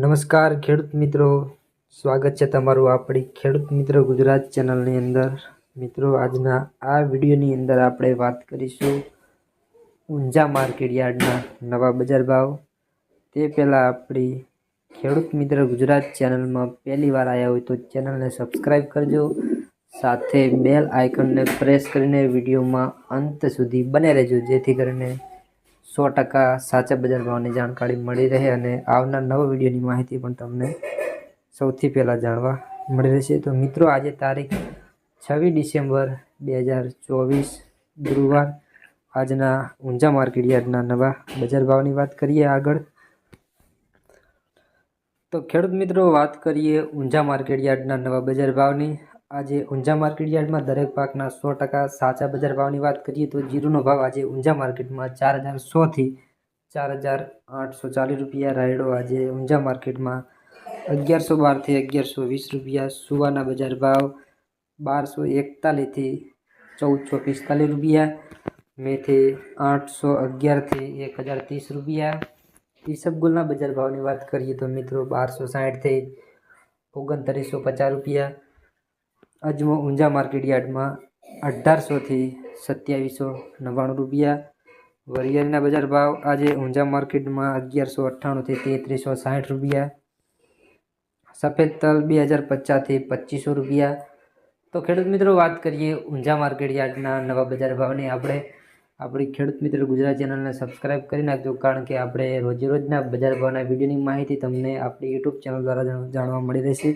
નમસ્કાર ખેડૂત મિત્રો. સ્વાગત છે તમારું આપણી ખેડૂત મિત્ર ગુજરાત ચેનલની અંદર. મિત્રો, આજના આ વિડીયોની અંદર આપણે વાત કરીશું ઊંઝા માર્કેટ યાર્ડના નવા બજાર ભાવ. તે પહેલાં આપણી ખેડૂત મિત્ર ગુજરાત ચેનલમાં પહેલી વાર આવ્યા હોય તો ચેનલને સબસ્ક્રાઈબ કરજો. સાથે બેલ આઇકનને પ્રેસ કરીને વિડીયોમાં અંત સુધી બને રહેજો. જેથી કરીને સો ટકા સાચા બજાર ભાવની જાણકારી મળી રહે અને આવનાર નવા વિડીયોની માહિતી પણ તમને સૌથી પહેલાં જાણવા મળી રહેશે. તો મિત્રો, આજે તારીખ છવ્વીસ ડિસેમ્બર બે હજાર ચોવીસ ગુરુવાર. આજના ઊંઝા માર્કેટ યાર્ડના નવા બજાર ભાવની વાત કરીએ આગળ. તો ખેડૂત મિત્રો, વાત કરીએ ઊંઝા માર્કેટ યાર્ડના નવા બજાર ભાવની. આજે ઊંઝા માર્કેટ યાર્ડમાં દરેક પાકના સો ટકા સાચા બજાર ભાવની વાત કરીએ તો જીરુનો ભાવ આજે ઊંઝા માર્કેટમાં ચાર હજાર સોથી ચાર હજાર આઠસો ચાલીસ રૂપિયા, રાયડો આજે ઊંઝા માર્કેટમાં અગિયારસો બારથી અગિયારસો વીસ રૂપિયા, સુવાના બજાર ભાવ બારસો એકતાલીસથી ચૌદસો પિસ્તાલીસ રૂપિયા, મેથી આઠસો અગિયારથી એક હજાર ત્રીસ રૂપિયા. ઈસબગુલના બજાર ભાવની વાત કરીએ તો મિત્રો બારસો સાઠથી ઓગણત્રીસો પચાસ રૂપિયા અજમો ઊંઝા માર્કેટ યાર્ડમાં અઢારસોથી સત્યાવીસો નવ્વાણું રૂપિયા વરિયાળીના બજાર ભાવ આજે ઊંઝા માર્કેટમાં અગિયારસો અઠ્ઠાણુંથી તેત્રીસો સાઠ રૂપિયા, સફેદ તલ બે હજાર પચાસથી પચીસો રૂપિયા. તો ખેડૂત મિત્રો, વાત કરીએ ઊંઝા માર્કેટ યાર્ડના નવા બજાર ભાવની. આપણે આપણી ખેડૂત મિત્ર ગુજરાત ચેનલને સબસ્ક્રાઈબ કરી નાખજો, કારણ કે આપણે રોજે રોજના બજાર ભાવના વિડીયોની માહિતી તમને આપણી યુટ્યુબ ચેનલ દ્વારા જાણવા મળી રહેશે.